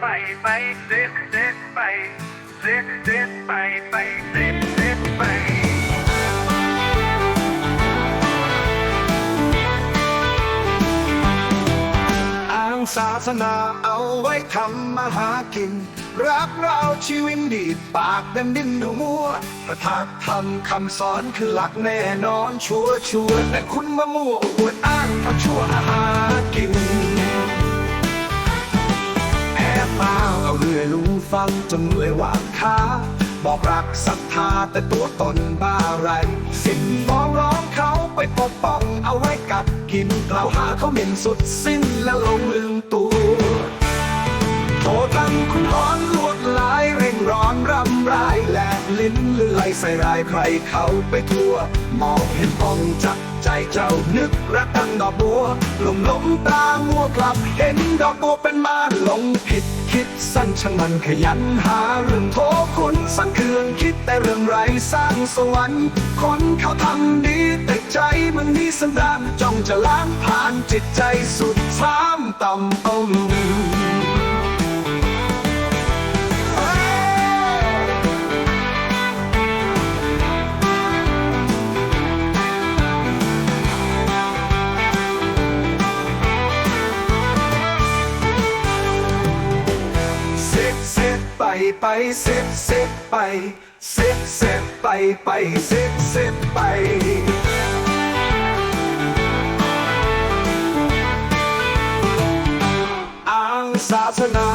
ไปไปเซฟเซฟไปเซฟเซฟไปไปเซฟเซฟไปอ้างศาสนาเอาไว้ทำมาหากิน รักเราชีวิตดีดปากดันดิ้นดูมัวประทักทำคำสอนคือหลักแน่นอนชัวชัวแต่คุณมามั่วอวดอ้างทำชั่วหากิน ฟังจนเหนื่อยวางขาบอกรักศรัทธาแต่ตัวตนบ้าไรสิ่งฟ้องร้องเขาไปปกป้องเอาไว้กับกินกล่าวหาเขาเหม็นสุดสิ้นแล้วลงลืมตัว นเลื่อยใส่รายใครเขาไปทั่ว มองเห็นปองจับใจเจ้านึกรักดังดอกบัวหลงหลงตามัวกลับ เห็นดอกบัวเป็นมาหลงผิดคิดสั้นช่างมันขยันหาเรื่องโทษคุณสั่นเคืองคิดแต่เรื่องไรสร้างสวรรค์คนเขาทำดีแต่ใจมันดีสันดานจ้องจะล้างผ่านจิตใจสุดซ้ำต่ำต้ม ไปไปเซฟเซฟไปเซฟเซฟไปไปเซฟเซฟไปอ้างศาสนา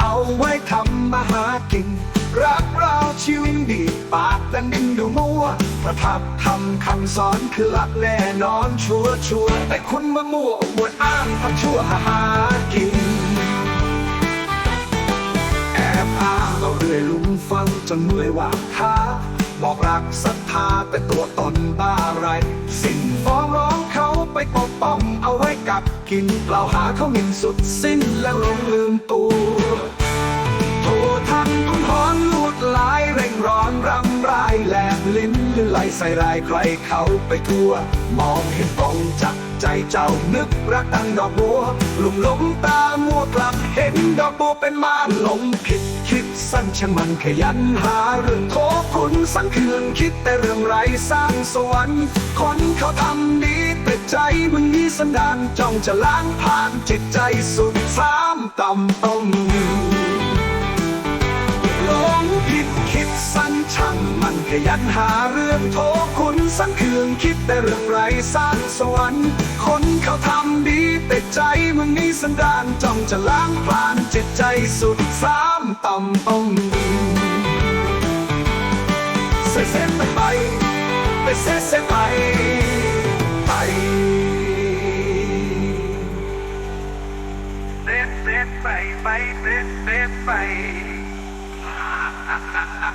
เอาไว้ทำมาหากิน รักเราชีวิตดีปากแต่นินดูมัวประทับทำคำสอนคือหลักแน่นอนชัวชัวแต่คุณมามั่วอวดอ้างทำชั่วหากิน จนเหนื่อยว่าค้าบอกรักศรัทธาแต่ตัวตนบ้าไร สิ่งฟ้องร้องเขาไปปกป้องเอาไว้กับกินเปล่าหาเขาหมิ่นสุดสิ้นแล้วลงลืมตัว ใส่รายใครเขาไปทั่ว มองเห็นปองจับใจเจ้านึกรักดังดอกบัวหลุมหลงตามัวกลับเห็นดอกบัวเป็นมาหลงผิดคิดสั้นช่างมันขยันหาเรื่องโทษคุณสั่งคืนคิดแต่เรื่องไรสร้างสวรรค์คนเขาทำดีแต่ใจมึงนี้สันดานจ้องจะล้างผ่านจิตใจสุดซ้ำต่ำต้ม คิดสั้นช่างมันขยันหาเรื่องโทคุณสั่งคืนคิดแต่เรื่องไรสร้างสวรรค์ คนเขาทำดีแต่ใจมึงนี้สันดานจ้องจะล้างพลานจิตใจสุดซ้ำต่ำต้มเสร็จไปไปไปเสร็จไปไปเซฟเซฟไปไปเซฟเซฟไป ha ha ha